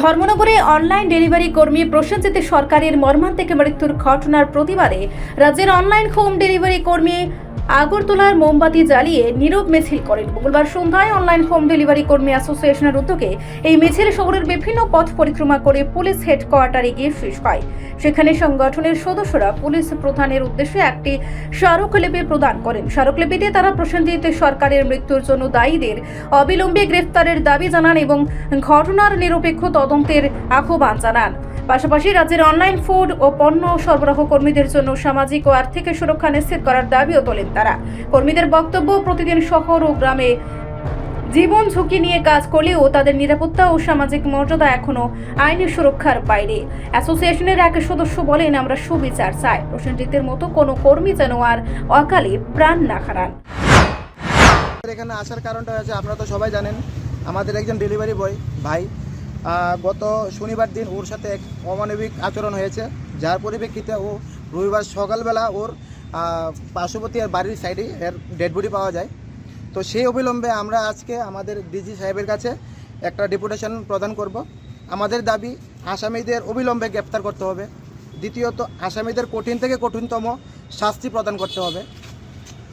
ধর্মনগরে online delivery কর্মী প্রসেনজিৎ সরকারের মর্মান্তিক মৃত্যুর ঘটনার প্রতিবাদে রাজ্যের অনলাইন হোম ডেলিভারি কর্মী আগরতলার মোমবাতি জ্বালিয়ে নীরব মিছিল করেন। মঙ্গলবার সন্ধ্যায় অনলাইন হোম ডেলিভারি কর্মী অ্যাসোসিয়েশনের উদ্যোগে এই মিছিল শহরের বিভিন্ন পথ পরিক্রমা করে পুলিশ হেডকোয়ার্টারে গিয়ে শেষ হয়। সেখানে সংগঠনের সদস্যরা পুলিশ প্রধানের উদ্দেশ্যে একটি স্মারকলিপি প্রদান করেন। স্মারকলিপিতে তারা প্রসেনজিৎ সরকারের মৃত্যুর জন্য দায়ীদের অবিলম্বে গ্রেফতারের দাবি জানান এবং ঘটনার নিরপেক্ষ তদন্তের আহ্বান জানান। পাশাপাশি রাজ্যের অনলাইন ফুড ও পণ্য সরবরাহ কর্মীদের জন্য সামাজিক ও আর্থিক সুরক্ষা নিশ্চিত করার দাবিও তোলেন তারা। কর্মীদের বক্তব্য, প্রতিদিন শহর ও গ্রামে জীবন ঝুঁকি নিয়ে কাজ করলেও তাদের নিরাপত্তা ও সামাজিক মর্যাদা এখনও আইনি সুরক্ষার বাইরে। অ্যাসোসিয়েশনের এক সদস্য বলেন, আমরা সুবিচার চাই। প্রসেনজিতের মতো কোনো কর্মী যেন আর অকালে প্রাণ না হারান। এখানে আসার কারণটা হচ্ছে, আপনারা তো সবাই জানেন, আমাদের একজন ডেলিভারি বয়, ভাই গত শনিবার দিন ওর সাথে এক অমানবিক আচরণ হয়েছে। যার পরিপ্রেক্ষিতে ও রবিবার সকালবেলা ওর পার্শ্ববর্তী আর বাড়ির সাইডে এর ডেড বডি পাওয়া যায়। তো সেই অবিলম্বে আমরা আজকে আমাদের ডিজি সাহেবের কাছে একটা ডেপুটেশন প্রদান করব। আমাদের দাবি, আসামিদের অবিলম্বে গ্রেপ্তার করতে হবে। দ্বিতীয়ত, আসামিদের কঠিন থেকে কঠিনতম শাস্তি প্রদান করতে হবে।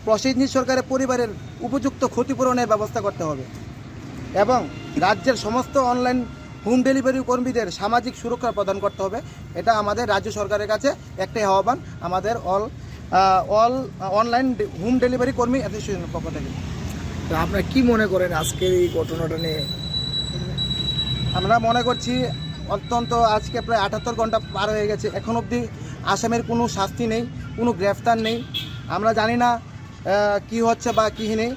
প্রসেনজিৎ সরকারের পরিবারের উপযুক্ত ক্ষতিপূরণের ব্যবস্থা করতে হবে। এবং রাজ্যের সমস্ত অনলাইন হোম ডেলিভারি কর্মীদের সামাজিক সুরক্ষা প্রদান করতে হবে। এটা আমাদের রাজ্য সরকারের কাছে একটাই আহ্বান। আমাদের all all online home delivery কর্মী অ্যাসোসিয়েশনের পক্ষ থেকে। তা আপনারা কি মনে করেন আজকের এই ঘটনাটা নিয়ে? আমরা মনে করছি অত্যন্ত আজকে প্রায় আটাত্তর ঘণ্টা পার হয়ে গেছে। এখন অবধি আসামের কোনো শাস্তি নেই কোনো গ্রেফতার নেই। আমরা জানি না কি হচ্ছে বা কী নেই।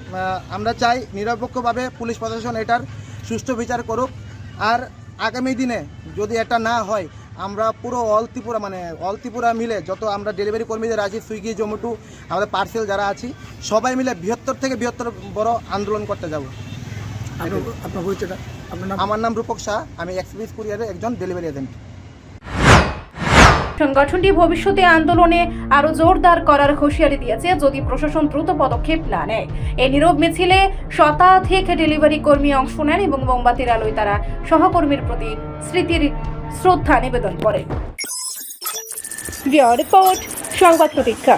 আমরা চাই নিরপেক্ষভাবে পুলিশ প্রশাসন এটার সুষ্ঠু বিচার করুক। আর আগামী দিনে যদি এটা না হয় আমরা পুরো অল ত্রিপুরা মানে অল ত্রিপুরা মিলে যত আমরা ডেলিভারি কর্মীদের আছি সুইগি জোম্যাটো আমাদের পার্সেল যারা আছি সবাই মিলে বৃহত্তর থেকে বৃহত্তর বড় আন্দোলন করতে যাব। আপনার আপনার পরিচয়টা আপনার আমার নাম রূপক শাহ আমি এক্সপ্রেস কুরিয়ারের একজন ডেলিভারি এজেন্ট সংগঠনটি ভবিষ্যতে আন্দোলনে আরও জোরদার করার হুঁশিয়ারি দিয়েছে, যদি প্রশাসন দ্রুত পদক্ষেপ না নেয়। এই নীরব মিছিলে শতাধিক ডেলিভারি কর্মী অংশ নেন এবং মোমবাতির আলোয় তারা সহকর্মীর প্রতি স্মৃতির শ্রদ্ধা নিবেদন করেন। রিপোর্ট, সংবাদ প্রতীক্ষা।